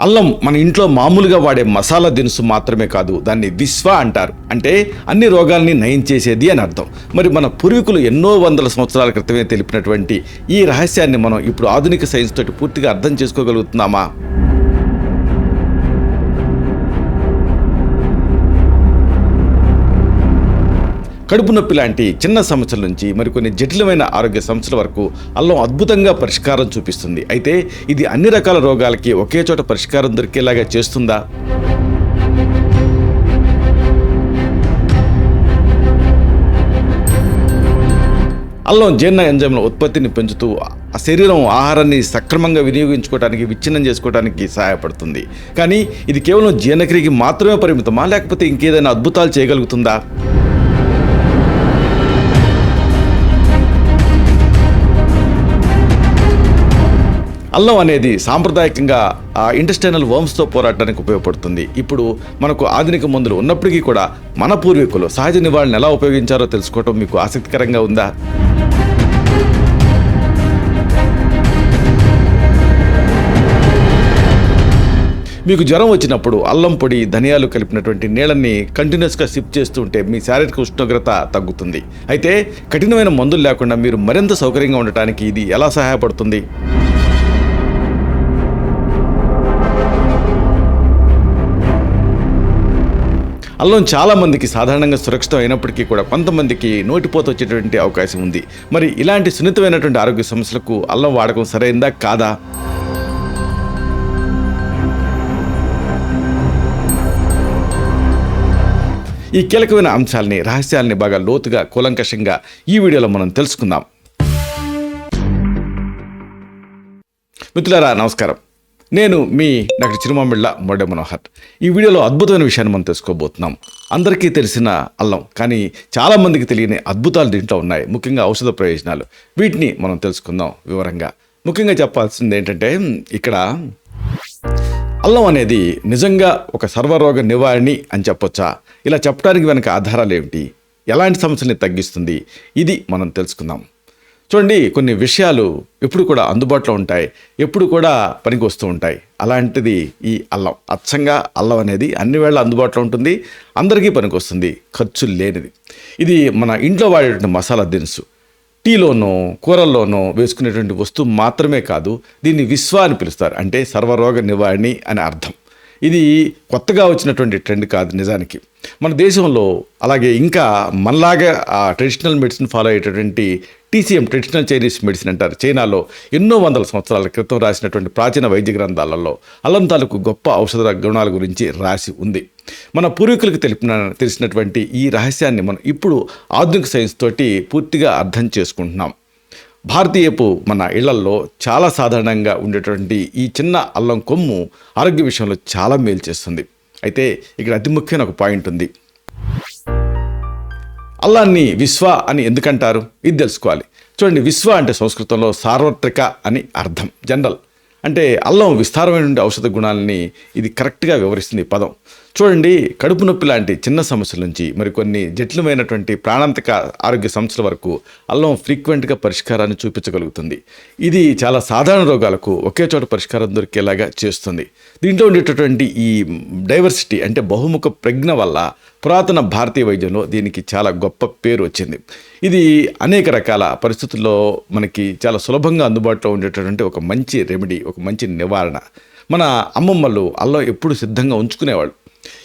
అల్లం మన ఇంట్లో మామూలుగా వాడే మసాలా దినుసు మాత్రమే కాదు దాన్ని విశ్వ అంటారు. అంటే అన్ని రోగాల్ని నయం చేసేది అని అర్థం. మరి మన పూర్వీకులు ఎన్నో వందల సంవత్సరాల క్రితమే తెలిపినటువంటి ఈ రహస్యాన్ని మనం ఇప్పుడు ఆధునిక సైన్స్ తోటి పూర్తిగా అర్థం చేసుకోగలుగుతున్నామా? కడుపు నొప్పి లాంటి చిన్న సమస్యల నుంచి మరికొన్ని జటిలమైన ఆరోగ్య సమస్యల వరకు అల్లం అద్భుతంగా పరిష్కారం చూపిస్తుంది. అయితే ఇది అన్ని రకాల రోగాలకి ఒకే చోట పరిష్కారం దొరికేలాగా చేస్తుందా? అల్లం జీర్ణ ఎంజైమ్ల ఉత్పత్తిని పెంచుతూ ఆ శరీరం ఆహారాన్ని సక్రమంగా వినియోగించుకోవడానికి విచ్ఛిన్నం చేసుకోవడానికి సహాయపడుతుంది. కానీ ఇది కేవలం జీర్ణక్రియకి మాత్రమే పరిమితమా? లేకపోతే ఇంకేదైనా అద్భుతాలు చేయగలుగుతుందా? అల్లం అనేది సాంప్రదాయకంగా ఆ ఇంటెస్టైనల్ వర్మ్స్తో పోరాటానికి ఉపయోగపడుతుంది. ఇప్పుడు మనకు ఆధునిక మందులు ఉన్నప్పటికీ కూడా మన పూర్వీకులు సహజ నివారణ ఎలా ఉపయోగించారో తెలుసుకోవటం మీకు ఆసక్తికరంగా ఉందా? మీకు జ్వరం వచ్చినప్పుడు అల్లం పొడి ధనియాలు కలిపినటువంటి నీళ్ళని కంటిన్యూస్గా సిప్ చేస్తూ ఉంటే మీ శారీరక ఉష్ణోగ్రత తగ్గుతుంది. అయితే కఠినమైన మందులు లేకుండా మీరు మరింత సౌకర్యంగా ఉండటానికి ఇది ఎలా సహాయపడుతుంది? అల్లం చాలామందికి సాధారణంగా సురక్షితం అయినప్పటికీ కూడా కొంతమందికి నోటిపోత వచ్చేటువంటి అవకాశం ఉంది. మరి ఇలాంటి సున్నితమైనటువంటి ఆరోగ్య సమస్యలకు అల్లం వాడకం సరైందా కాదా? ఈ కీలకమైన అంశాలని రహస్యాల్ని బాగా లోతుగా కూలంకషంగా ఈ వీడియోలో మనం తెలుసుకుందాం. మిత్రులారా నమస్కారం. నేను మీ డాక్టర్ చిరుమామిళ్ళ మొడ్డ మనోహర్. ఈ వీడియోలో అద్భుతమైన విషయాన్ని మనం తెలుసుకోబోతున్నాం. అందరికీ తెలిసిన అల్లం కానీ చాలామందికి తెలియని అద్భుతాలు దీంట్లో ఉన్నాయి. ముఖ్యంగా ఔషధ ప్రయోజనాలు. వీటిని మనం తెలుసుకుందాం వివరంగా. ముఖ్యంగా చెప్పాల్సింది ఏంటంటే ఇక్కడ అల్లం అనేది నిజంగా ఒక సర్వరోగ నివారణి అని చెప్పొచ్చా? ఇలా చెప్పడానికి వెనక ఆధారాలు ఏమిటి? ఎలాంటి సమస్యల్ని తగ్గిస్తుంది? ఇది మనం తెలుసుకుందాం. చూడండి కొన్ని విషయాలు ఎప్పుడు కూడా అందుబాటులో ఉంటాయి ఎప్పుడు కూడా పనికి వస్తూ ఉంటాయి. అలాంటిది ఈ అల్లం అచ్చంగా అల్లం అనేది అన్ని వేళ అందుబాటులో ఉంటుంది అందరికీ పనికి వస్తుంది ఖర్చు లేనిది. ఇది మన ఇంట్లో వాడేటువంటి మసాలా దినుసు. టీలోనో కూరల్లోనో వేసుకునేటువంటి వస్తువు మాత్రమే కాదు దీన్ని విశ్వ అని పిలుస్తారు అంటే సర్వరోగ నివారణి అని అర్థం. ఇది కొత్తగా వచ్చినటువంటి ట్రెండ్ కాదు నిజానికి. మన దేశంలో అలాగే ఇంకా మనలాగా ఆ ట్రెడిషనల్ మెడిసిన్ ఫాలో అయ్యేటటువంటి T C M traditional Chinese medicine అంటారు. చైనాలో ఎన్నో వందల సంవత్సరాల క్రితం రాసినటువంటి ప్రాచీన వైద్య గ్రంథాలలో అల్లం తాలూకు గొప్ప ఔషధ గుణాల గురించి రాసి ఉంది. మన పూర్వీకులకు తెలిపిన తెలిసినటువంటి ఈ రహస్యాన్ని మనం ఇప్పుడు ఆధునిక సైన్స్ తోటి పూర్తిగా అర్థం చేసుకుంటున్నాం. భారతీయపు మన ఇళ్ళల్లో చాలా సాధారణంగా ఉండేటువంటి ఈ చిన్న అల్లం కొమ్ము ఆరోగ్య విషయంలో చాలా మేలు చేస్తుంది. అయితే ఇక్కడ అతి ముఖ్యమైన ఒక పాయింట్ ఉంది. అల్లాన్ని విశ్వ అని ఎందుకంటారు? ఇది తెలుసుకోవాలి. చూడండి విశ్వ అంటే సంస్కృతంలో సార్వత్రిక అని అర్థం జనరల్. అంటే అల్లం విస్తారమైన ఔషధ గుణాలని ఇది కరెక్ట్గా వివరిస్తుంది పదం. చూడండి కడుపు నొప్పి లాంటి చిన్న సమస్యల నుంచి మరికొన్ని జటిలమైనటువంటి ప్రాణాంతక ఆరోగ్య సమస్యల వరకు అల్లం ఫ్రీక్వెంట్గా పరిష్కారాన్ని చూపించగలుగుతుంది. ఇది చాలా సాధారణ రోగాలకు ఒకే చోట పరిష్కారం దొరికేలాగా చేస్తుంది. దీంట్లో ఉండేటటువంటి ఈ డైవర్సిటీ అంటే బహుముఖ ప్రజ్ఞ వల్ల పురాతన భారతీయ వైద్యంలో దీనికి చాలా గొప్ప పేరు వచ్చింది. ఇది అనేక రకాల పరిస్థితుల్లో మనకి చాలా సులభంగా అందుబాటులో ఉండేటటువంటి ఒక మంచి రెమెడీ ఒక మంచి నివారణ. మన అమ్మమ్మలు అల్లం ఎప్పుడు సిద్ధంగా ఉంచుకునేవాళ్ళు.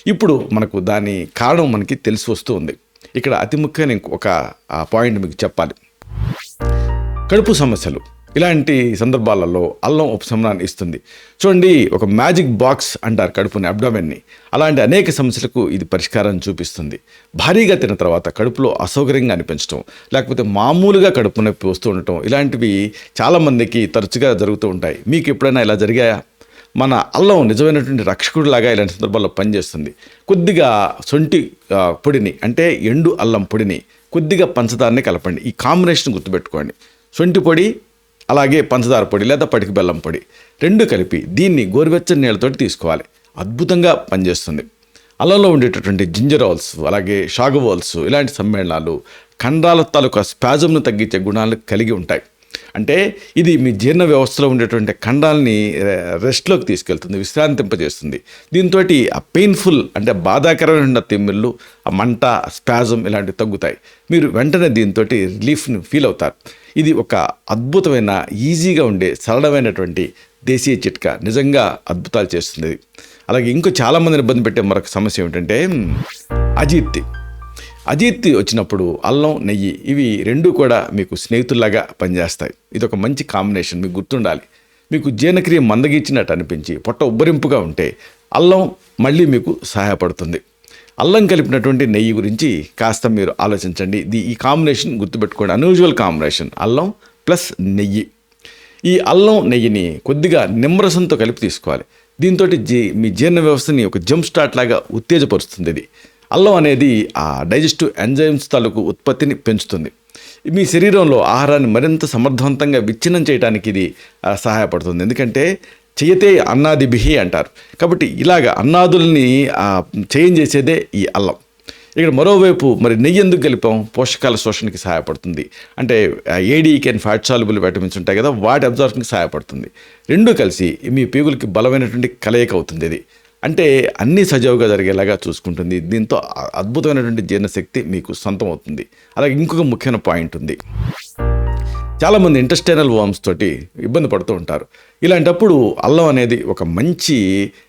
ఇప్పుడు మనకు దాని కారణం మనకి తెలిసి వస్తూ ఉంది ఇక్కడ అతి ముఖ్యమైన ఒక పాయింట్ మీకు చెప్పాలి. కడుపు సమస్యలు. ఇలాంటి సందర్భాలలో అల్లం ఉపశమనాన్ని ఇస్తుంది. చూడండి ఒక మ్యాజిక్ బాక్స్ అంటారు కడుపుని అబ్డోమెన్ని. అలాంటి అనేక సమస్యలకు ఇది పరిష్కారం చూపిస్తుంది. భారీగా తిన్న తర్వాత కడుపులో అసౌకర్యంగా అనిపించడం లేకపోతే మామూలుగా కడుపు నొప్పి వస్తూ ఉండటం ఇలాంటివి చాలామందికి తరచుగా జరుగుతూ ఉంటాయి. మీకు ఎప్పుడైనా ఇలా జరిగాయా? మన అల్లం నిజమైనటువంటి రక్షకుడిలాగా ఇలాంటి సందర్భాల్లో పనిచేస్తుంది. కొద్దిగా సొంటి పొడిని అంటే ఎండు అల్లం పొడిని కొద్దిగా పంచదారని కలపండి. ఈ కాంబినేషన్ గుర్తుపెట్టుకోండి. సొంటి పొడి అలాగే పంచదార పొడి లేదా పటికి బెల్లం పొడి రెండు కలిపి దీన్ని గోరువెచ్చని నీళ్ళతోటి తీసుకోవాలి. అద్భుతంగా పనిచేస్తుంది. అల్లంలో ఉండేటటువంటి జింజరోల్స్ అలాగే షాగవాల్స్ ఇలాంటి సమ్మేళనాలు కండరాల తాలూకా స్పాజంను తగ్గించే గుణాలు కలిగి ఉంటాయి. అంటే ఇది మీ జీర్ణ వ్యవస్థలో ఉండేటువంటి ఖండాలని రెస్ట్లోకి తీసుకెళ్తుంది విశ్రాంతింపజేస్తుంది. దీంతో ఆ పెయిన్ఫుల్ అంటే బాధాకరమైన తిమ్మిళ్ళు ఆ మంట స్పాజం ఇలాంటివి తగ్గుతాయి. మీరు వెంటనే దీంతో రిలీఫ్ని ఫీల్ అవుతారు. ఇది ఒక అద్భుతమైన ఈజీగా ఉండే సరళమైనటువంటి దేశీయ చిట్కా. నిజంగా అద్భుతాలు చేస్తుంది. అలాగే ఇంకో చాలామందిని ఇబ్బంది పెట్టే మరొక సమస్య ఏమిటంటే మ్, అజీర్తి. అజీర్తి వచ్చినప్పుడు అల్లం నెయ్యి ఇవి రెండు కూడా మీకు స్నేహితుల్లాగా పనిచేస్తాయి. ఇది ఒక మంచి కాంబినేషన్ మీకు గుర్తుండాలి. మీకు జీర్ణక్రియ మందగించినట్టు అనిపించి పొట్ట ఉబ్బరింపుగా ఉంటే అల్లం మళ్ళీ మీకు సహాయపడుతుంది. అల్లం కలిపినటువంటి నెయ్యి గురించి కాస్త మీరు ఆలోచించండి. ఇది ఈ కాంబినేషన్ గుర్తుపెట్టుకోండి. అన్యూజువల్ కాంబినేషన్ అల్లం ప్లస్ నెయ్యి. ఈ అల్లం నెయ్యిని కొద్దిగా నిమ్మరసంతో కలిపి తీసుకోవాలి. దీంతో జీ మీ జీర్ణ వ్యవస్థని ఒక జంప్ స్టార్ట్ లాగా ఉత్తేజపరుస్తుంది ఇది. అల్లం అనేది ఆ డైజెస్టివ్ ఎంజైమ్స్ తాలూకు ఉత్పత్తిని పెంచుతుంది. మీ శరీరంలో ఆహారాన్ని మరింత సమర్థవంతంగా విచ్ఛిన్నం చేయడానికి ఇది సహాయపడుతుంది. ఎందుకంటే చేయతే అన్నాది బిహి అంటారు. కాబట్టి ఇలాగ అన్నాదుల్ని చేంజ్ చేసేదే ఈ అల్లం. ఇక్కడ మరోవైపు మరి నెయ్యి ఎందుకు కలిపాం? పోషకాల శోషణకి సహాయపడుతుంది. అంటే ADEK and fat soluble vitamins ఉంటాయి కదా వాటి అబ్జార్ప్షన్కి సహాయపడుతుంది. రెండు కలిసి మీ పేగులకి బలమైనటువంటి కలయిక అవుతుంది ఇది. అంటే అన్నీ సజావుగా జరిగేలాగా చూసుకుంటుంది. దీంతో అద్భుతమైనటువంటి జీర్ణశక్తి మీకు సొంతం అవుతుంది అలాగే ఇంకొక ముఖ్యమైన పాయింట్ ఉంది. చాలామంది ఇంటెస్టైనల్ వామ్స్ తోటి ఇబ్బంది పడుతూ ఉంటారు. ఇలాంటప్పుడు అల్లం అనేది ఒక మంచి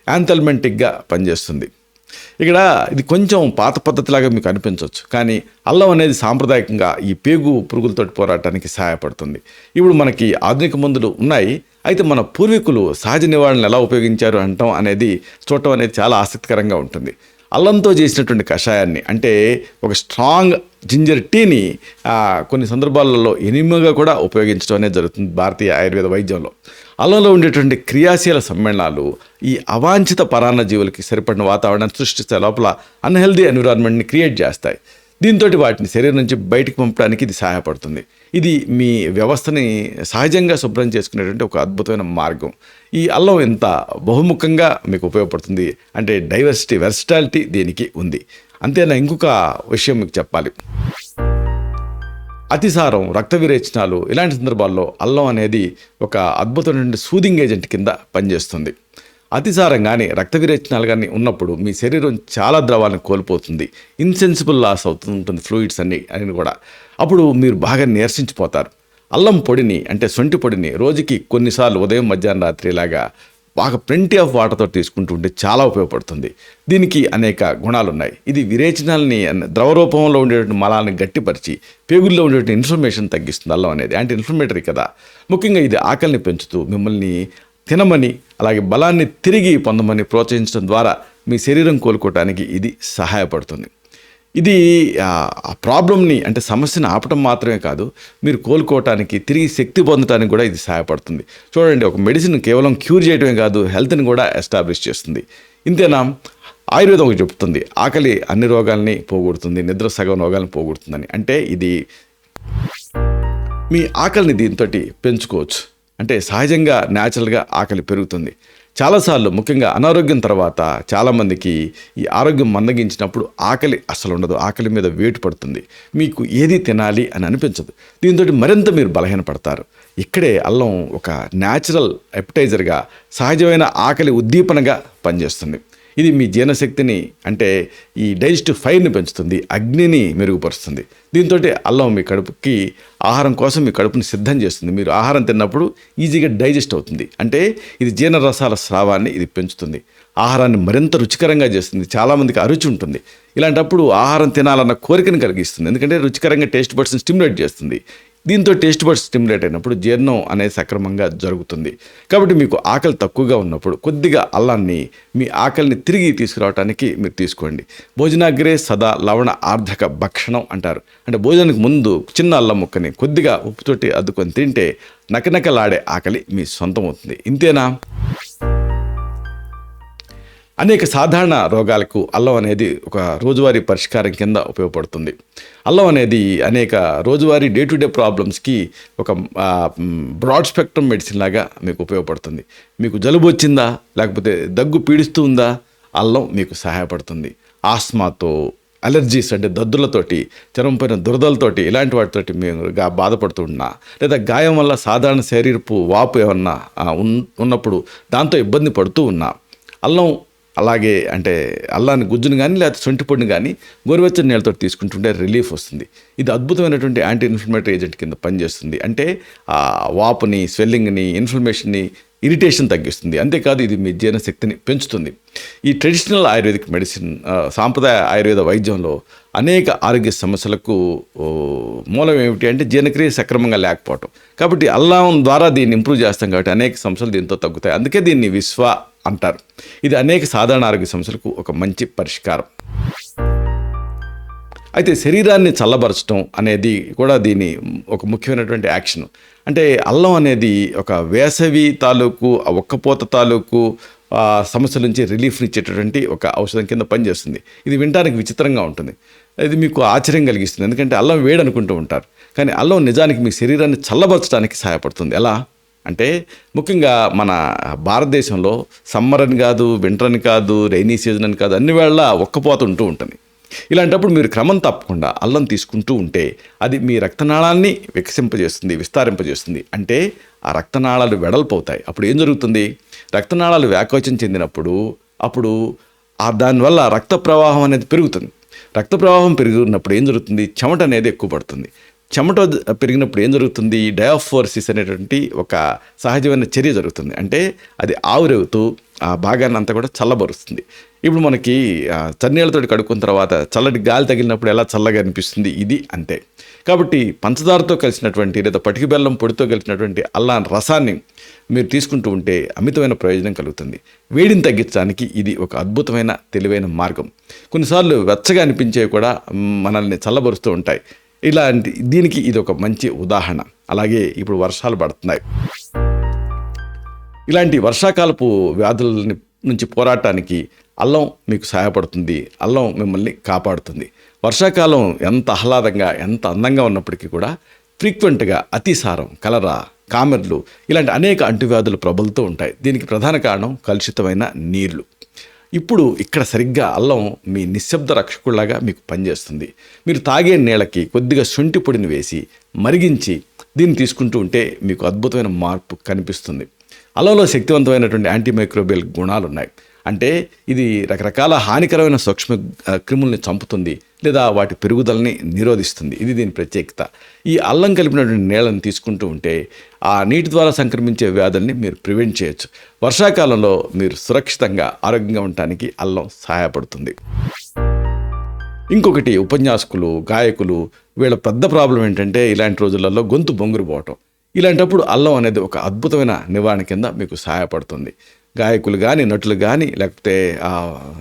యాంథల్మెంటిక్గా పనిచేస్తుంది. ఇక్కడ ఇది కొంచెం పాత పద్ధతిలాగా మీకు అనిపించవచ్చు. కానీ అల్లం అనేది సాంప్రదాయకంగా ఈ పేగు పురుగులతోటి పోరాటానికి సహాయపడుతుంది. ఇప్పుడు మనకి ఆధునిక మందులు ఉన్నాయి. అయితే మన పూర్వీకులు సహజ నివారణలు ఎలా ఉపయోగించారు అంటాం అనేది చూడటం అనేది చాలా ఆసక్తికరంగా ఉంటుంది. అల్లంతో చేసినటువంటి కషాయాన్ని అంటే ఒక స్ట్రాంగ్ జింజర్ టీని కొన్ని సందర్భాలలో ఎనిమిగా కూడా ఉపయోగించడం అనేది జరుగుతుంది భారతీయ ఆయుర్వేద వైద్యంలో. అల్లంలో ఉండేటువంటి క్రియాశీల సమ్మేళనాలు ఈ అవాంఛిత పరాన్న జీవులకి సరిపడిన వాతావరణాన్ని సృష్టిస్తే లోపల అన్హెల్దీ ఎన్విరాన్మెంట్ని క్రియేట్ చేస్తాయి. దీంతో వాటిని శరీరం నుంచి బయటికి పంపడానికి ఇది సహాయపడుతుంది. ఇది మీ వ్యవస్థని సహజంగా శుభ్రం చేసుకునేటువంటి ఒక అద్భుతమైన మార్గం. ఈ అల్లం ఎంత బహుముఖంగా మీకు ఉపయోగపడుతుంది అంటే డైవర్సిటీ వెర్సిటాలిటీ దీనికి ఉంది. అంతేనా? ఇంకొక విషయం మీకు చెప్పాలి. అతిసారం రక్త విరేచనాలు ఇలాంటి సందర్భాల్లో అల్లం అనేది ఒక అద్భుతమైన సూదింగ్ ఏజెంట్ కింద పనిచేస్తుంది. అతిసారం కానీ రక్త విరేచనాలు కానీ ఉన్నప్పుడు మీ శరీరం చాలా ద్రవాలను కోల్పోతుంది. ఇన్సెన్సిబుల్ లాస్ అవుతుంటుంది ఫ్లూయిడ్స్ అన్ని అని కూడా. అప్పుడు మీరు బాగా నీరసించిపోతారు. అల్లం పొడిని అంటే సొంటి పొడిని రోజుకి కొన్నిసార్లు ఉదయం మధ్యాహ్నం రాత్రి ఇలాగా బాగా ప్lenty ఆఫ్ వాటర్తో తీసుకుంటూ ఉంటే చాలా ఉపయోగపడుతుంది. దీనికి అనేక గుణాలు ఉన్నాయి ఇది విరేచనాలని ద్రవ రూపంలో ఉండేటువంటి మలాన్ని గట్టిపరిచి పేగుల్లో ఉండేటువంటి ఇన్ఫర్మేషన్ తగ్గిస్తుంది అల్లం అనేది. యాంటీ ఇన్ఫ్లమేటరీ కదా. ముఖ్యంగా ఇది ఆకలిని పెంచుతూ మిమ్మల్ని తినమని అలాగే బలాన్ని తిరిగి పొందమని ప్రోత్సహించడం ద్వారా మీ శరీరం కోలుకోవటానికి ఇది సహాయపడుతుంది. ఇది ఆ ప్రాబ్లమ్ని అంటే సమస్యను ఆపటం మాత్రమే కాదు మీరు కోలుకోవటానికి తిరిగి శక్తి పొందటానికి కూడా ఇది సహాయపడుతుంది. చూడండి ఒక మెడిసిన్ కేవలం క్యూర్ చేయడమే కాదు హెల్త్ని కూడా ఎస్టాబ్లిష్ చేస్తుంది. ఇంతేనా? ఆయుర్వేదం ఒకటి చెప్తుంది ఆకలి అన్ని రోగాల్ని పోగొడుతుంది నిద్ర సగం రోగాలను పోగొడుతుందని. అంటే ఇది మీ ఆకలిని దీంతో పెంచుకోవచ్చు. అంటే సహజంగా న్యాచురల్గా ఆకలి పెరుగుతుంది. చాలాసార్లు ముఖ్యంగా అనారోగ్యం తర్వాత చాలామందికి ఈ ఆరోగ్యం మందగించినప్పుడు ఆకలి అసలు ఉండదు. ఆకలి మీద వేటు పడుతుంది. మీకు ఏది తినాలి అని అనిపించదు. దీంతో మరింత మీరు బలహీనపడతారు. ఇక్కడే అల్లం ఒక న్యాచురల్ ఎప్టైజర్గా సహజమైన ఆకలి ఉద్దీపనగా పనిచేస్తుంది. ఇది మీ జీర్ణశక్తిని అంటే ఈ డైజెస్టివ్ ఫైర్ని పెంచుతుంది అగ్నిని మెరుగుపరుస్తుంది. దీంతో అల్లం మీ కడుపుకి ఆహారం కోసం మీ కడుపుని సిద్ధం చేస్తుంది. మీరు ఆహారం తిన్నప్పుడు ఈజీగా డైజెస్ట్ అవుతుంది. అంటే ఇది జీర్ణరసాల స్రావాన్ని ఇది పెంచుతుంది. ఆహారాన్ని మరింత రుచికరంగా చేస్తుంది. చాలామందికి అరుచి ఉంటుంది. ఇలాంటప్పుడు ఆహారం తినాలన్న కోరికను కలిగిస్తుంది. ఎందుకంటే రుచికరంగా టేస్ట్ బర్డ్స్ని స్టిమ్యులేట్ చేస్తుంది. దీంతో టేస్ట్ బర్డ్ స్టిమ్యులేట్ అయినప్పుడు జీర్ణం అనేది సక్రమంగా జరుగుతుంది. కాబట్టి మీకు ఆకలి తక్కువగా ఉన్నప్పుడు కొద్దిగా అల్లాన్ని మీ ఆకలిని తిరిగి తీసుకురావడానికి మీరు తీసుకోండి. భోజనాగ్రే సదా లవణ ఆర్ధక భక్షణం అంటారు. అంటే భోజనానికి ముందు చిన్న అల్లం ముక్కని కొద్దిగా ఉప్పుతోటి అద్దుకొని తింటే నకనకలాడే ఆకలి మీ సొంతం అవుతుంది. ఇంతేనా? అనేక సాధారణ రోగాలకు అల్లం అనేది ఒక రోజువారీ పరిష్కారం కింద ఉపయోగపడుతుంది. అల్లం అనేది అనేక రోజువారీ డే టు డే ప్రాబ్లమ్స్కి ఒక బ్రాడ్ స్పెక్ట్రమ్ మెడిసిన్ లాగా మీకు ఉపయోగపడుతుంది. మీకు జలుబు వచ్చిందా? లేకపోతే దగ్గు పీడిస్తూ ఉందా? అల్లం మీకు సహాయపడుతుంది. ఆస్మాతో అలర్జీస్ అంటే దద్దులతోటి చర్మం పైన దురదలతోటి ఇలాంటి వాటితోటి మేము గా బాధపడుతూ ఉన్నా లేదా గాయం వల్ల సాధారణ శరీరపు వాపు ఏమన్నా ఉన్నప్పుడు దాంతో ఇబ్బంది పడుతూ ఉన్నా అల్లం అలాగే అంటే అల్లాన్ని గుజ్జును కానీ లేకపోతే సొంటి పొడిని కానీ గోరువెచ్చని నీళ్ళతో తీసుకుంటుంటే రిలీఫ్ వస్తుంది. ఇది అద్భుతమైనటువంటి యాంటీ ఇన్ఫ్లమేటరీ ఏజెంట్ కింద పనిచేస్తుంది. అంటే ఆ వాపుని స్వెల్లింగ్ని ఇన్ఫ్లమేషన్ని ఇరిటేషన్ తగ్గిస్తుంది. అంతేకాదు ఇది మీ జీర్ణశక్తిని పెంచుతుంది. ఈ ట్రెడిషనల్ ఆయుర్వేదిక్ మెడిసిన్ సాంప్రదాయ ఆయుర్వేద వైద్యంలో అనేక ఆరోగ్య సమస్యలకు మూలం ఏమిటి అంటే జీర్ణక్రియ సక్రమంగా లేకపోవటం. కాబట్టి అల్లం ద్వారా దీన్ని ఇంప్రూవ్ చేస్తాం కాబట్టి అనేక సమస్యలు దీంతో తగ్గుతాయి. అందుకే దీన్ని విశ్వ అంటారు. ఇది అనేక సాధారణ ఆరోగ్య సమస్యలకు ఒక మంచి పరిష్కారం. అయితే శరీరాన్ని చల్లబరచడం అనేది కూడా దీని ఒక ముఖ్యమైనటువంటి యాక్షన్. అంటే అల్లం అనేది ఒక వేసవి తాలూకు ఆ ఒక్కపోత తాలూకు ఆ, సమస్యల నుంచి రిలీఫ్ ఇచ్చేటటువంటి ఒక ఔషధం కింద పనిచేస్తుంది. ఇది వినడానికి విచిత్రంగా ఉంటుంది. ఇది మీకు ఆశ్చర్యం కలిగిస్తుంది. ఎందుకంటే అల్లం వేడి అనుకుంటూ ఉంటారు. కానీ అల్లం నిజానికి మీ శరీరాన్ని చల్లబరచడానికి సహాయపడుతుంది. ఎలా? అంటే ముఖ్యంగా మన భారతదేశంలో సమ్మర్ అని కాదు వింటర్ అని కాదు రైనీ సీజన్ అని కాదు అన్ని వేళ ఒక్కపోత ఉంటూ ఉంటుంది. ఇలాంటప్పుడు మీరు క్రమం తప్పకుండా అల్లం తీసుకుంటూ ఉంటే అది మీ రక్తనాళాన్ని వికసింపజేస్తుంది విస్తారింపజేస్తుంది. అంటే ఆ రక్తనాళాలు వెడల్పవుతాయి అప్పుడు ఏం జరుగుతుంది? రక్తనాళాలు వ్యాకోచం చెందినప్పుడు అప్పుడు ఆ దానివల్ల రక్త ప్రవాహం అనేది పెరుగుతుంది. రక్త ప్రవాహం పెరిగినప్పుడు ఏం జరుగుతుంది? చెమట అనేది ఎక్కువ పడుతుంది. చెమట పెరిగినప్పుడు ఏం జరుగుతుంది? డయాఫోర్సిస్ అనేటువంటి ఒక సహజమైన చర్య జరుగుతుంది. అంటే అది ఆవిరవుతూ ఆ భాగాన్ని అంతా కూడా చల్లబరుస్తుంది. ఇప్పుడు మనకి చన్నీళ్ళతోటి చన్నీళ్ళతో కడుక్కున్న తర్వాత చల్లటి గాలి తగిలినప్పుడు ఎలా చల్లగా అనిపిస్తుంది? ఇది అంతే. కాబట్టి పంచదారతో కలిసినటువంటి లేదా పటికి బెల్లం పొడితో కలిసినటువంటి అల్లా రసాన్ని మీరు తీసుకుంటూ ఉంటే అమితమైన ప్రయోజనం కలుగుతుంది. వేడిని తగ్గించడానికి ఇది ఒక అద్భుతమైన తెలివైన మార్గం. కొన్నిసార్లు వెచ్చగా అనిపించేవి కూడా మనల్ని చల్లబరుస్తూ ఉంటాయి. ఇలాంటి దీనికి ఇది ఒక మంచి ఉదాహరణ. అలాగే ఇప్పుడు వర్షాలు పడుతున్నాయి. ఇలాంటి వర్షాకాలపు వ్యాధుల నుంచి పోరాటానికి అల్లం మీకు సహాయపడుతుంది. అల్లం మిమ్మల్ని కాపాడుతుంది. వర్షాకాలం ఎంత ఆహ్లాదంగా ఎంత అందంగా ఉన్నప్పటికీ కూడా ఫ్రీక్వెంట్గా అతిసారం కలరా కామెర్లు ఇలాంటి అనేక అంటువ్యాధులు ప్రబలుతూ ఉంటాయి. దీనికి ప్రధాన కారణం కలుషితమైన నీళ్ళు. ఇప్పుడు ఇక్కడ సరిగ్గా అల్లం మీ నిశ్శబ్ద రక్షకుల్లాగా మీకు పనిచేస్తుంది. మీరు తాగే నీళ్ళకి కొద్దిగా శొంఠి పొడిని వేసి మరిగించి దీన్ని తీసుకుంటూ ఉంటే మీకు అద్భుతమైన మార్పు కనిపిస్తుంది. అల్లంలో శక్తివంతమైనటువంటి యాంటీమైక్రోబియల్ గుణాలు ఉన్నాయి అంటే ఇది రకరకాల హానికరమైన సూక్ష్మ క్రిముల్ని చంపుతుంది లేదా వాటి పెరుగుదలని నిరోధిస్తుంది. ఇది దీని ప్రత్యేకత. ఈ అల్లం కలిపినటువంటి నీళ్ళని తీసుకుంటూ ఉంటే ఆ నీటి ద్వారా సంక్రమించే వ్యాధుల్ని మీరు ప్రివెంట్ చేయొచ్చు. వర్షాకాలంలో మీరు సురక్షితంగా ఆరోగ్యంగా ఉండటానికి అల్లం సహాయపడుతుంది. ఇంకొకటి ఉపన్యాసకులు గాయకులు వీళ్ళ పెద్ద ప్రాబ్లం ఏంటంటే ఇలాంటి రోజులలో గొంతు బొంగురు పోవటం. ఇలాంటప్పుడు అల్లం అనేది ఒక అద్భుతమైన నివారణ కింద మీకు సహాయపడుతుంది. గాయకులు కానీ నటులు కానీ లేకపోతే ఆ,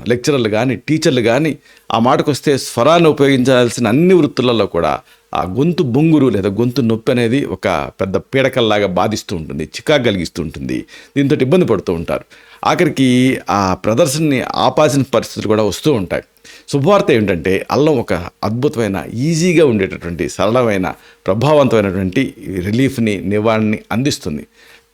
లెక్చరర్లు కానీ టీచర్లు కానీ ఆ మాటకు వస్తే స్వరాన్ని ఉపయోగించాల్సిన అన్ని వృత్తులలో కూడా ఆ గొంతు బొంగురు లేదా గొంతు నొప్పి అనేది ఒక పెద్ద పీడకల్లాగా బాధిస్తూ ఉంటుంది చికాకు కలిగిస్తూ ఉంటుంది. దీంతో ఇబ్బంది పడుతూ ఉంటారు. ఆఖరికి ఆ ప్రదర్శనని ఆపాల్సిన పరిస్థితులు కూడా వస్తూ ఉంటాయి. శుభవార్త ఏంటంటే అల్లం ఒక అద్భుతమైన ఈజీగా ఉండేటటువంటి సరళమైన ప్రభావవంతమైనటువంటి రిలీఫ్ని నివారణని అందిస్తుంది.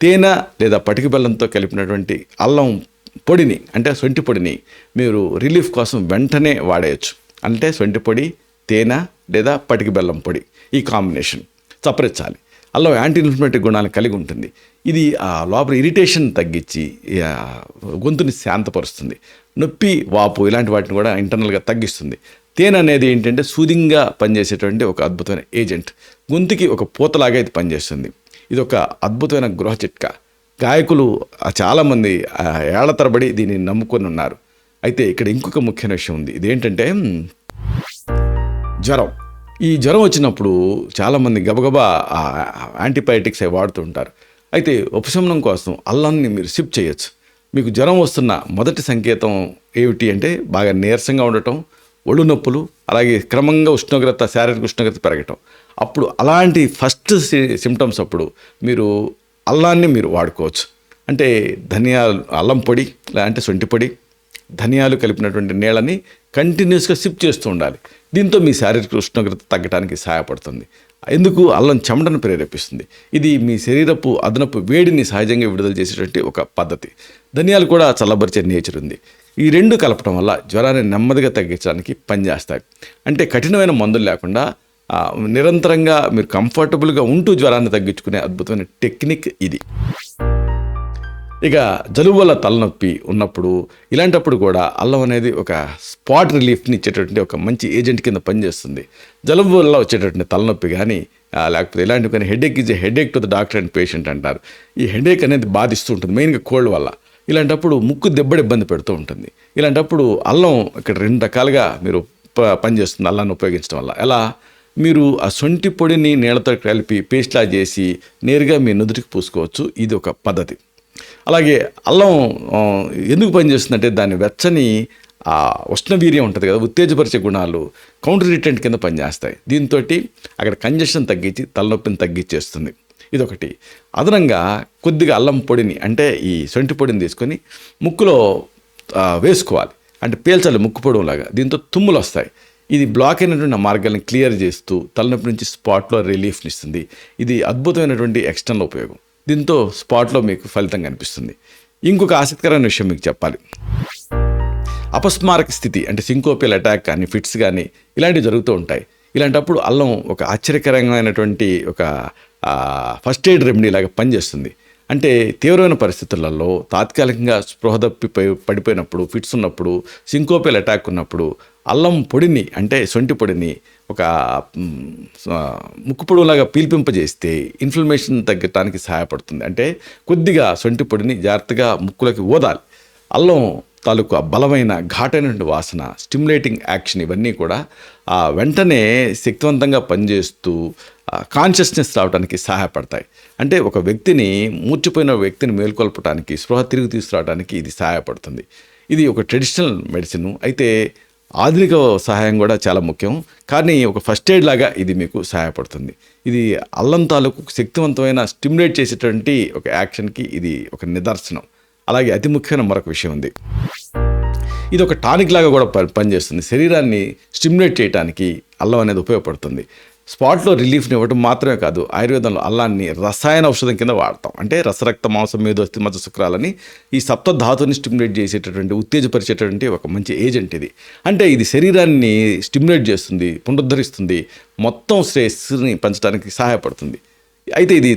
తేనె లేదా పటిక బెల్లంతో కలిపినటువంటి అల్లం పొడిని అంటే సొంటి పొడిని మీరు రిలీఫ్ కోసం వెంటనే వాడేయచ్చు. అంటే సొంటి పొడి తేనె లేదా పటిక బెల్లం పొడి ఈ కాంబినేషన్. చప్పరించాలి. అల్లం యాంటీ ఇన్ఫ్లమేటరీ గుణాలు కలిగి ఉంటుంది. ఇది ఆ లోపల ఇరిటేషన్ తగ్గించి గొంతుని శాంతపరుస్తుంది. నొప్పి వాపు ఇలాంటి వాటిని కూడా ఇంటర్నల్గా తగ్గిస్తుంది. తేనె అనేది ఏంటంటే సూదింగ్గా పనిచేసేటువంటి ఒక అద్భుతమైన ఏజెంట్. గొంతుకి ఒక పూతలాగా ఇది పనిచేస్తుంది. ఇది ఒక అద్భుతమైన గృహ చిట్కా. గాయకులు చాలామంది ఏళ్ళ తరబడి దీన్ని నమ్ముకొని ఉన్నారు. అయితే ఇక్కడ ఇంకొక ముఖ్యమైన విషయం ఉంది. ఇదేంటంటే జ్వరం. ఈ జ్వరం వచ్చినప్పుడు చాలామంది గబగబా యాంటీబయాటిక్స్ అవి వాడుతూ ఉంటారు. అయితే ఉపశమనం కోసం అల్లాన్ని మీరు సిప్ చేయొచ్చు. మీకు జ్వరం వస్తున్న మొదటి సంకేతం ఏమిటి అంటే బాగా నీరసంగా ఉండటం ఒళ్ళు నొప్పులు అలాగే క్రమంగా ఉష్ణోగ్రత శారీరక ఉష్ణోగ్రత పెరగటం. అప్పుడు అలాంటి ఫస్ట్ సిమ్టమ్స్ అప్పుడు మీరు అల్లాన్ని మీరు వాడుకోవచ్చు. అంటే ధనియాలు అల్లం పొడి లేదంటే సొంటి పొడి ధనియాలు కలిపినటువంటి నీళ్ళని కంటిన్యూస్గా సిప్ చేస్తూ ఉండాలి. దీంతో మీ శారీరక ఉష్ణోగ్రత తగ్గడానికి సహాయపడుతుంది. ఎందుకు? అల్లం చెమటను ప్రేరేపిస్తుంది. ఇది మీ శరీరపు అదనపు వేడిని సహజంగా విడుదల చేసేటువంటి ఒక పద్ధతి. ధనియాలు కూడా చల్లబరిచే నేచర్ ఉంది. ఈ రెండు కలపడం వల్ల జ్వరాన్ని నెమ్మదిగా తగ్గించడానికి పనిచేస్తాయి. అంటే కఠినమైన మందులు లేకుండా నిరంతరంగా మీరు కంఫర్టబుల్గా ఉంటూ జ్వరాన్ని తగ్గించుకునే అద్భుతమైన టెక్నిక్ ఇది. ఇక జలుబు వల్ల తలనొప్పి ఉన్నప్పుడు ఇలాంటప్పుడు కూడా అల్లం అనేది ఒక స్పాట్ రిలీఫ్ని ఇచ్చేటటువంటి ఒక మంచి ఏజెంట్ కింద పనిచేస్తుంది. జలుబు వల్ల వచ్చేటటువంటి తలనొప్పి కానీ లేకపోతే ఇలాంటివి కానీ headache is headache to the doctor and patient అంటారు. ఈ హెడేక్ అనేది బాధిస్తూ ఉంటుంది మెయిన్గా కోల్డ్ వల్ల. ఇలాంటప్పుడు ముక్కు దెబ్బడి ఇబ్బంది పెడుతూ ఉంటుంది. ఇలాంటప్పుడు అల్లం ఇక్కడ రెండు రకాలుగా మీరు ప- పనిచేస్తుంది అల్లాన్ని ఉపయోగించడం వల్ల. ఎలా? మీరు ఆ సొంటి పొడిని నీళ్ళతో కలిపి పేస్ట్లా చేసి నేరుగా మీ నుదుటికి పూసుకోవచ్చు. ఇది ఒక పద్ధతి. అలాగే అల్లం ఎందుకు పనిచేస్తుందంటే దాని వెచ్చని ఆ ఉష్ణవీర్యం ఉంటుంది కదా ఉత్తేజపరిచే గుణాలు కౌంటర్ రిటెంట్ కింద పనిచేస్తాయి. దీంతో అక్కడ కంజెషన్ తగ్గించి తలనొప్పిని తగ్గించేస్తుంది. ఇదొకటి. అదనంగా కొద్దిగా అల్లం పొడిని అంటే ఈ సొంటి పొడిని తీసుకొని ముక్కులో వేసుకోవాలి. అంటే పేల్చాలి ముక్కు పొడవులాగా. దీంతో తుమ్ములు వస్తాయి ఇది బ్లాక్ అయినటువంటి మార్గాలను క్లియర్ చేస్తూ తలనొప్పి నుంచి స్పాట్లో రిలీఫ్ని ఇస్తుంది. ఇది అద్భుతమైనటువంటి ఎక్స్టర్నల్ ఉపయోగం. దీంతో స్పాట్లో మీకు ఫలితం కనిపిస్తుంది. ఇంకొక ఆసక్తికరమైన విషయం మీకు చెప్పాలి. అపస్మారక స్థితి అంటే సింకోపియల్ అటాక్ కానీ ఫిట్స్ కానీ ఇలాంటివి జరుగుతూ ఉంటాయి. ఇలాంటప్పుడు అల్లం ఒక ఆశ్చర్యకరమైనటువంటి ఒక ఫస్ట్ ఎయిడ్ రెమెడీ లాగా పనిచేస్తుంది. అంటే తీవ్రమైన పరిస్థితులలో తాత్కాలికంగా స్పృహ తప్పి పడిపోయినప్పుడు ఫిట్స్ ఉన్నప్పుడు సింకోపియల్ అటాక్ ఉన్నప్పుడు అల్లం పొడిని అంటే సొంటి పొడిని ఒక ముక్కు పొడవులాగా పీల్పింపజేస్తే ఇన్ఫ్లమేషన్ తగ్గటానికి సహాయపడుతుంది. అంటే కొద్దిగా సొంటి పొడిని జాగ్రత్తగా ముక్కులోకి ఓదాలి అల్లం తాలూకు ఆ బలమైన ఘాటైనటువంటి వాసన స్టిమ్యులేటింగ్ యాక్షన్ ఇవన్నీ కూడా ఆ వెంటనే శక్తివంతంగా పనిచేస్తూ కాన్షియస్నెస్ రావడానికి సహాయపడతాయి. అంటే ఒక వ్యక్తిని మూర్చిపోయిన వ్యక్తిని మేల్కొల్పడానికి స్పృహ తిరిగి తీసుకురావడానికి ఇది సహాయపడుతుంది. ఇది ఒక ట్రెడిషనల్ మెడిసిన్. అయితే ఆధునిక సహాయం కూడా చాలా ముఖ్యం. కానీ ఒక ఫస్ట్ ఎయిడ్ లాగా ఇది మీకు సహాయపడుతుంది. ఇది అల్లం తాలూకు శక్తివంతమైన స్టిమ్యులేట్ చేసేటువంటి ఒక యాక్షన్కి ఇది ఒక నిదర్శనం. అలాగే అతి ముఖ్యమైన మరొక విషయం ఉంది. ఇది ఒక టానిక్ లాగా కూడా పని పనిచేస్తుంది. శరీరాన్ని స్టిమ్యులేట్ చేయడానికి అల్లం అనేది ఉపయోగపడుతుంది. స్పాట్లో రిలీఫ్ని ఇవ్వడం మాత్రమే కాదు ఆయుర్వేదంలో అల్లాన్ని రసాయన ఔషధం కింద వాడతాం. అంటే రసరక్త మాంసం మేధోస్తి మత శుక్రాలని ఈ సప్త ధాతుని స్టిమ్యులేట్ చేసేటటువంటి ఉత్తేజపరిచేటటువంటి ఒక మంచి ఏజెంట్ ఇది. అంటే ఇది శరీరాన్ని స్టిమ్యులేట్ చేస్తుంది పునరుద్ధరిస్తుంది మొత్తం శ్రేయస్సుని పెంచడానికి సహాయపడుతుంది. అయితే ఇది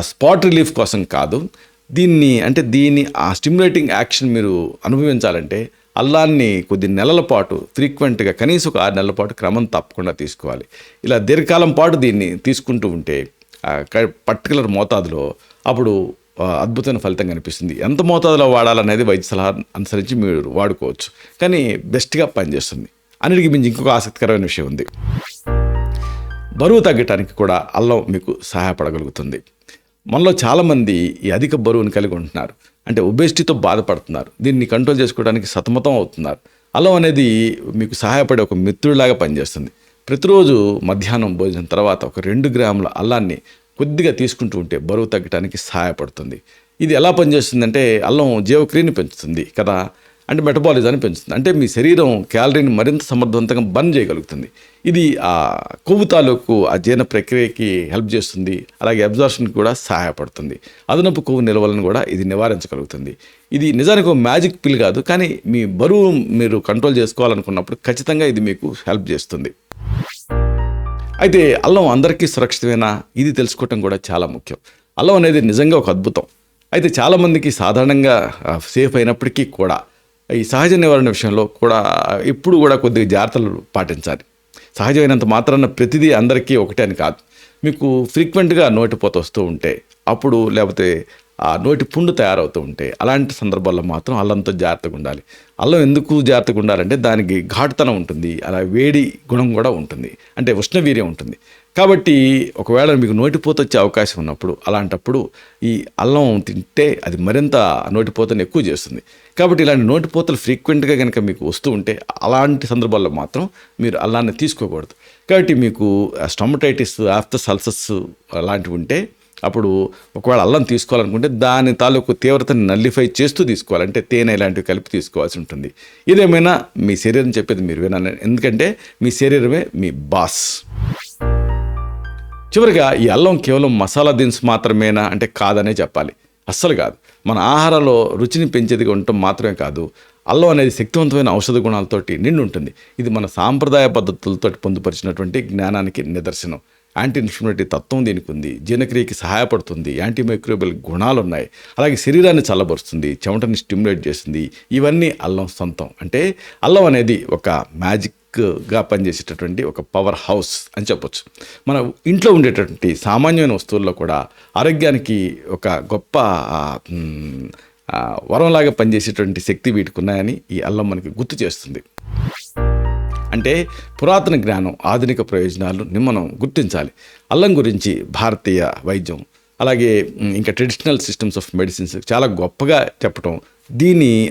స్పాట్ రిలీఫ్ కోసం కాదు దీన్ని అంటే దీన్ని ఆ స్టిమ్యులేటింగ్ యాక్షన్ మీరు అనుభవించాలంటే అల్లాన్ని కొద్ది నెలల పాటు ఫ్రీక్వెంట్గా కనీసం ఒక ఆరు నెలల పాటు క్రమం తప్పకుండా తీసుకోవాలి. ఇలా దీర్ఘకాలం పాటు దీన్ని తీసుకుంటూ ఉంటే పర్టికులర్ మోతాదులో అప్పుడు అద్భుతమైన ఫలితం కనిపిస్తుంది. ఎంత మోతాదులో వాడాలనేది వైద్య సలహా అనుసరించి మీరు వాడుకోవచ్చు. కానీ బెస్ట్గా పనిచేస్తుంది. అన్నిటికీ మించి ఇంకొక ఆసక్తికరమైన విషయం ఉంది. బరువు తగ్గటానికి కూడా అల్లం మీకు సహాయపడగలుగుతుంది. మనలో చాలామంది ఈ అధిక బరువును కలిగి ఉంటున్నారు. అంటే ఒబేసిటీతో బాధపడుతున్నారు. దీన్ని కంట్రోల్ చేసుకోవడానికి సతమతం అవుతున్నారు. అల్లం అనేది మీకు సహాయపడే ఒక మిత్రుడిలాగా పనిచేస్తుంది. ప్రతిరోజు మధ్యాహ్నం భోజనం తర్వాత ఒక రెండు గ్రాముల అల్లాన్ని కొద్దిగా తీసుకుంటూ ఉంటే బరువు తగ్గడానికి సహాయపడుతుంది. ఇది ఎలా పనిచేస్తుందంటే అల్లం జీవక్రియని పెంచుతుంది కదా. అంటే మెటబాలిజాన్ని పెంచుతుంది. అంటే మీ శరీరం క్యాలరీని మరింత సమర్థవంతంగా బర్న్ చేయగలుగుతుంది. ఇది ఆ కొవ్వు తాలూకు ఆ జీర్ణ ప్రక్రియకి హెల్ప్ చేస్తుంది. అలాగే అబ్జార్షన్కి కూడా సహాయపడుతుంది. అదనపు కొవ్వు నిల్వలను కూడా ఇది నివారించగలుగుతుంది. ఇది నిజానికి ఒక మ్యాజిక్ పిల్ కాదు కానీ మీ బరువు మీరు కంట్రోల్ చేసుకోవాలనుకున్నప్పుడు ఖచ్చితంగా ఇది మీకు హెల్ప్ చేస్తుంది. అయితే అల్లం అందరికీ సురక్షితమేనా? ఇది తెలుసుకోవటం కూడా చాలా ముఖ్యం. అల్లం అనేది నిజంగా ఒక అద్భుతం. అయితే చాలామందికి సాధారణంగా సేఫ్ అయినప్పటికీ కూడా ఈ సహజ నివారణ విషయంలో కూడా ఎప్పుడు కూడా కొద్దిగా జాగ్రత్తలు పాటించాలి. సహజమైనంత మాత్రాన ప్రతిదీ అందరికీ ఒకటే అని కాదు. మీకు ఫ్రీక్వెంట్గా నోటిపోత వస్తూ ఉంటే అప్పుడు లేకపోతే ఆ నోటి పుండు తయారవుతూ ఉంటే అలాంటి సందర్భాల్లో మాత్రం అల్లంతో జాగ్రత్తగా ఉండాలి. అల్లం ఎందుకు జాగ్రత్తగా ఉండాలంటే దానికి ఘాటుతనం ఉంటుంది అలా వేడి గుణం కూడా ఉంటుంది. అంటే ఉష్ణవీర్యం ఉంటుంది. కాబట్టి ఒకవేళ మీకు నోటిపోత వచ్చే అవకాశం ఉన్నప్పుడు అలాంటప్పుడు ఈ అల్లం తింటే అది మరింత నోటిపోతను ఎక్కువ చేస్తుంది. కాబట్టి ఇలాంటి నోటిపోతలు ఫ్రీక్వెంట్గా కనుక మీకు వస్తూ ఉంటే అలాంటి సందర్భాల్లో మాత్రం మీరు అల్లాన్ని తీసుకోకూడదు. కాబట్టి మీకు స్టమటైటిస్ ఆఫ్టర్ సల్సస్ అలాంటివి ఉంటే అప్పుడు ఒకవేళ అల్లం తీసుకోవాలనుకుంటే దాని తాలూకు తీవ్రతని నల్లిఫై చేస్తూ తీసుకోవాలంటే తేనె ఇలాంటివి కలిపి తీసుకోవాల్సి ఉంటుంది. ఇదేమైనా మీ శరీరం చెప్పేది మీరు వినాలి ఎందుకంటే మీ శరీరమే మీ బాస్. చివరిగా ఈ అల్లం కేవలం మసాలా దినుసు మాత్రమేనా అంటే కాదనే చెప్పాలి. అస్సలు కాదు. మన ఆహారంలో రుచిని పెంచేదిగా ఉండటం మాత్రమే కాదు. అల్లం అనేది శక్తివంతమైన ఔషధ గుణాలతోటి నిండి ఉంటుంది ఇది మన సాంప్రదాయ పద్ధతులతో పొందుపరిచినటువంటి జ్ఞానానికి నిదర్శనం. యాంటీ ఇన్ఫ్లమేటరీ తత్వం దీనికి ఉంది. జీర్ణక్రియకి సహాయపడుతుంది. యాంటీమైక్రోబియల్ గుణాలు ఉన్నాయి అలాగే శరీరాన్ని చల్లబరుస్తుంది. చెమటని స్టిమ్యులేట్ చేస్తుంది. ఇవన్నీ అల్లం సొంతం. అంటే అల్లం అనేది ఒక మ్యాజిక్ గా పనిచేసేటటువంటి ఒక పవర్ హౌస్ అని చెప్పొచ్చు. మన ఇంట్లో ఉండేటటువంటి సామాన్యమైన వస్తువుల్లో కూడా ఆరోగ్యానికి ఒక గొప్ప వరంలాగా పనిచేసేటువంటి శక్తి వీటికి ఉన్నాయని ఈ అల్లం మనకి గుర్తు చేస్తుంది. అంటే పురాతన జ్ఞానం ఆధునిక ప్రయోజనాలు మనం గుర్తించాలి. అల్లం గురించి భారతీయ వైద్యం అలాగే ఇంకా ట్రెడిషనల్ సిస్టమ్స్ ఆఫ్ మెడిసిన్స్ చాలా గొప్పగా చెప్పటం దీని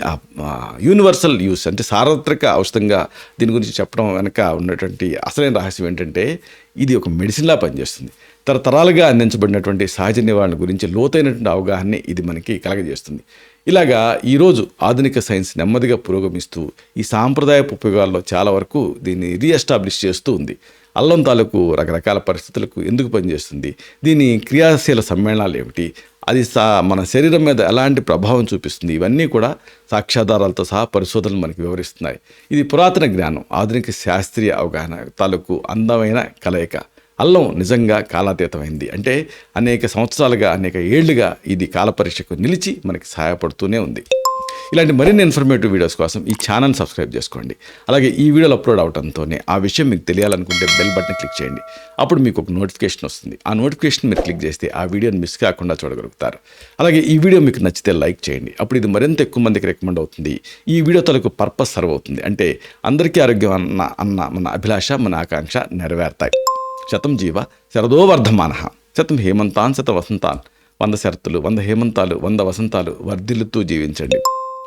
యూనివర్సల్ యూస్ అంటే సార్వత్రిక ఔషధంగా దీని గురించి చెప్పడం వెనక ఉన్నటువంటి అసలైన రహస్యం ఏంటంటే ఇది ఒక మెడిసిన్లా పనిచేస్తుంది. తరతరాలుగా అందించబడినటువంటి సహజ నివారణ గురించి లోతైనటువంటి అవగాహనని ఇది మనకి కలగజేస్తుంది. ఇలాగా ఈరోజు ఆధునిక సైన్స్ నెమ్మదిగా పురోగమిస్తూ ఈ సాంప్రదాయపు ఉపయోగాల్లో చాలా వరకు దీన్ని రీఎస్టాబ్లిష్ చేస్తూ ఉంది. అల్లం తాలూకు రకరకాల పరిస్థితులకు ఎందుకు పనిచేస్తుంది? దీని క్రియాశీల సమ్మేళనాలు ఏమిటి? అది సా మన శరీరం మీద ఎలాంటి ప్రభావం చూపిస్తుంది? ఇవన్నీ కూడా సాక్ష్యాధారాలతో సహా పరిశోధనలు మనకి వివరిస్తున్నాయి. ఇది పురాతన జ్ఞానం ఆధునిక శాస్త్రీయ అవగాహన తాలూకు అందమైన కలయిక. అల్లం నిజంగా కాలాతీతమైంది. అంటే అనేక సంవత్సరాలుగా అనేక ఏళ్ళుగా ఇది కాలపరీక్షకు నిలిచి మనకి సహాయపడుతూనే ఉంది. ఇలాంటి మరిన్ని ఇన్ఫర్మేటివ్ వీడియోస్ కోసం ఈ ఛానల్ సబ్స్క్రైబ్ చేసుకోండి. అలాగే ఈ వీడియోలు అప్లోడ్ అవడంతోనే ఆ విషయం మీకు తెలియాలనుకుంటే బెల్ బటన్ క్లిక్ చేయండి. అప్పుడు మీకు ఒక నోటిఫికేషన్ వస్తుంది. ఆ నోటిఫికేషన్ మీరు క్లిక్ చేస్తే ఆ వీడియోని మిస్ కాకుండా చూడగలుగుతారు. అలాగే ఈ వీడియో మీకు నచ్చితే లైక్ చేయండి. అప్పుడు ఇది మరింత ఎక్కువ మందికి రికమెండ్ అవుతుంది. ఈ వీడియో తలకు పర్పస్ సర్వ్ అవుతుంది. అంటే అందరికీ ఆరోగ్యం అన్న అన్న మన అభిలాష మన ఆకాంక్ష నెరవేరుతాయి. శతం జీవ శరదో వర్ధమాన. శతం హేమంతాన్ శత వసంతాన్. వంద శరత్తులు వంద హేమంతాలు వంద వసంతాలు వర్ధిల్లుతూ జీవించండి.